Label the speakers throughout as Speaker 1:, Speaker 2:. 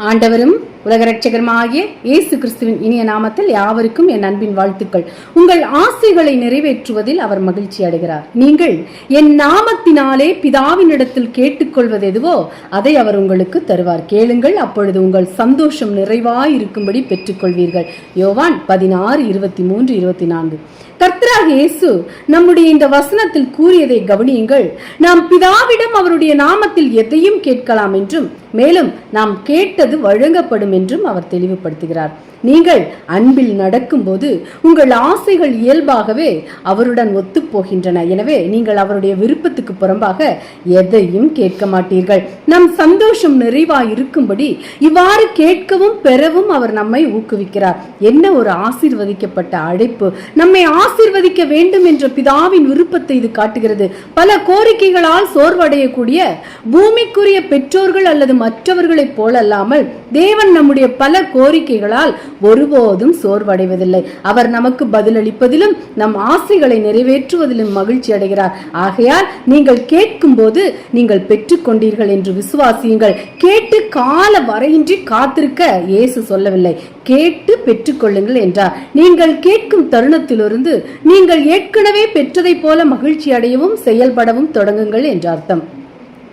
Speaker 1: ஆண்டவரும் உலக ரட்சகரமாகிய இயேசு கிறிஸ்துவின் இனிய நாமத்தில் யாவருக்கும் என் அன்பின் வாழ்த்துக்கள். உங்கள் ஆசைகளை நிறைவேற்றுவதில் அவர் மகிழ்ச்சி அடைகிறார். நீங்கள் என் நாமத்தினாலே பிதாவினிடத்தில் கேட்டுக்கொள்வது எதுவோ அதை அவர் உங்களுக்கு தருவார். கேளுங்கள் அப்பொழுது உங்கள் சந்தோஷம் நிறைவாய் இருக்கும்படி பெற்றுக்கொள்வீர்கள். யோவான் பதினாறு இருபத்தி மூன்று இருபத்தி நான்கு கர்த்தராக இயேசு நம்முடைய இந்த வசனத்தில் கூறியதை கவனியுங்கள். நாம் பிதாவிடம் அவருடைய நாமத்தில் எதையும் கேட்கலாம் என்றும் மேலும் நாம் கேட்டது வழங்கப்படும் என்றும் அவர் தெளிவுபடுத்துகிறார். நீங்கள் அன்பில் நடக்கும்போது உங்கள் ஆசைகள் இயல்பாகவே அவருடன் ஒத்துப்போகின்றன. எனவே நீங்கள் அவருடைய விருப்பத்துக்கு புறம்பாக எதையும் கேட்க மாட்டீர்கள். நம் சந்தோஷம் நிறைவாய் இருக்கும்படி இவ்வாறு கேட்கவும் பெறவும் அவர் நம்மை ஊக்குவிக்கிறார். என்ன ஒரு ஆசீர்வதிக்கப்பட்ட அழைப்பு. நம்மை ஆசீர்வதிக்க வேண்டும் என்ற பிதாவின் விருப்பத்தை இது காட்டுகிறது. பல கோரிக்கைகளால் சோர்வடையக்கூடிய பூமிக்குரிய பெற்றோர்கள் அல்லது மற்றவர்களைப் போலல்லாமல் தேவன் நம் நம்முடைய பல கோரிக்கைகளால் ஒருபோதும் சோர்வடைவதில்லை. அவர் நமக்கு பதிலளிப்பதிலும் நம் ஆசைகளை நிறைவேற்றுவதிலும் மகிழ்ச்சி அடைகிறார். ஆகையால் நீங்கள் கேட்கும் போது நீங்கள் பெற்றுக்கொண்டீர்கள் என்று விசுவாசியுங்கள். கேட்டு கால வரையின்றி காத்திருக்க இயேசு சொல்லவில்லை. கேட்டு பெற்றுக்கொள்ளுங்கள் என்றார். நீங்கள் கேட்கும் தருணத்திலிருந்து நீங்கள் ஏற்கனவே பெற்றதைப் போல மகிழ்ச்சி அடையவும் செயல்படவும் தொடங்குங்கள் என்ற அர்த்தம்.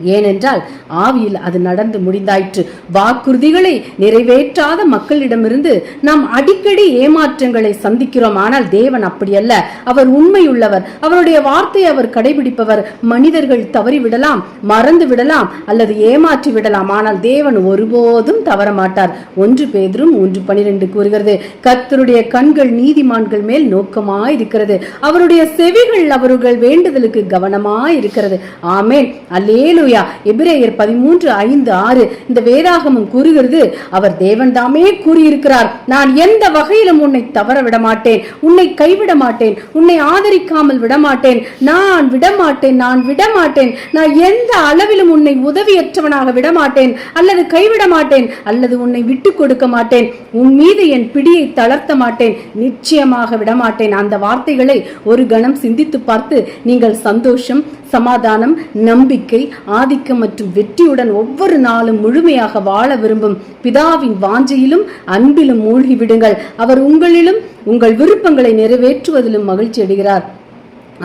Speaker 1: ஏனென்றால் ஆவியில் அது நடந்து முடிந்தாயிற்று. வாக்குறுதிகளை நிறைவேற்றாத மக்களிடமிருந்து நாம் அடிக்கடி ஏமாற்றங்களை சந்திக்கிறோம். ஆனால் தேவன் அப்படியல்ல. அவர் உண்மையுள்ளவர். அவருடைய வார்த்தை அவர் கடைபிடிப்பவர். மனிதர்கள் தவறிவிடலாம் மறந்து விடலாம் அல்லது ஏமாற்றி விடலாம் ஆனால் தேவன் ஒருபோதும் தவற மாட்டார் ஒன்று பேதரும் ஒன்று பனிரெண்டு கூறுகிறது. கத்தருடைய கண்கள் நீதிமான்கள் மேல் நோக்கமாயிருக்கிறது. அவருடைய செவிகள் அவர்கள் வேண்டுதலுக்கு கவனமாயிருக்கிறது. ஆமேன். அல்லேலு இல்லையா எபிரேயர் பதிமூன்று ஐந்து ஆறு. இந்த வேதாகமம் கூறுகிறது அவர் தேவன் தாமே கூறியிருக்கிறார். நான் எந்த வகையிலும் உன்னை தவற விட மாட்டேன் உன்னை கைவிட மாட்டேன் உன்னை ஆதரிக்காமல் விட மாட்டேன் நான் விட மாட்டேன் நான் விட மாட்டேன் நான் எந்த அளவிலும் உன்னை உதவியற்றவனாக விட மாட்டேன் அல்லது கைவிட மாட்டேன் அல்லது உன்னை விட்டு கொடுக்க மாட்டேன். உன் மீது என் பிடியை தளர்த்த மாட்டேன். நிச்சயமாக விட மாட்டேன் அந்த வார்த்தைகளை ஒரு கணம் சிந்தித்து பார்த்து நீங்கள் சந்தோஷம் சமாதானம் நம்பிக்கை ஆதிக்கம் மற்றும் வெற்றியுடன் ஒவ்வொரு நாளும் முழுமையாக வாழ விரும்பும் பிதாவின் வாஞ்சையிலும் அன்பிலும் மூழ்கிவிடுங்கள். அவர் உங்களிலும் உங்கள் விருப்பங்களை நிறைவேற்றுவதிலும் மகிழ்ச்சி அடைகிறார்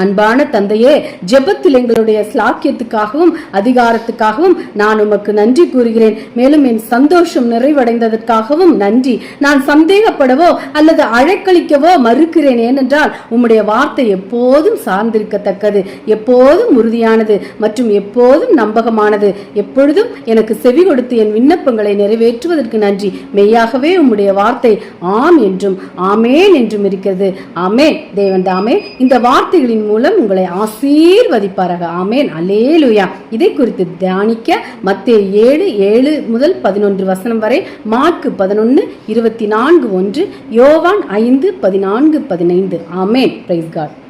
Speaker 1: அன்பான தந்தையே ஜெபத்தில் எங்களுடைய ஸ்லாக்கியத்துக்காகவும் அதிகாரத்துக்காகவும் நான் உமக்கு நன்றி கூறுகிறேன். மேலும் என் சந்தோஷம் நிறைவடைந்ததற்காகவும் நன்றி. நான் சந்தேகப்படவோ அல்லது அழைக்களிக்கவோ மறுக்கிறேன் ஏனென்றால் உம்முடைய வார்த்தை எப்போதும் சார்ந்திருக்கத்தக்கது எப்போதும் உறுதியானது மற்றும் எப்போதும் நம்பகமானது. எப்பொழுதும் எனக்கு செவி கொடுத்து என் விண்ணப்பங்களை நிறைவேற்றுவதற்கு நன்றி. மெய்யாகவே உம்முடைய வார்த்தை ஆம் என்றும் ஆமேன் என்றும் இருக்கிறது. ஆமே தேவன் தாமே இந்த வார்த்தைகளின் மூலம் உங்களை ஆசீர்வதிப்பாராக. ஆமேன். அலேலுயா இதை குறித்து தியானிக்க மத்திய ஏழு ஏழு முதல் பதினொன்று வசனம் வரை மார்க்கு பதினொன்று இருபத்தி நான்கு ஒன்று யோவான் ஐந்து பதினான்கு பதினைந்து. ஆமேன். Price God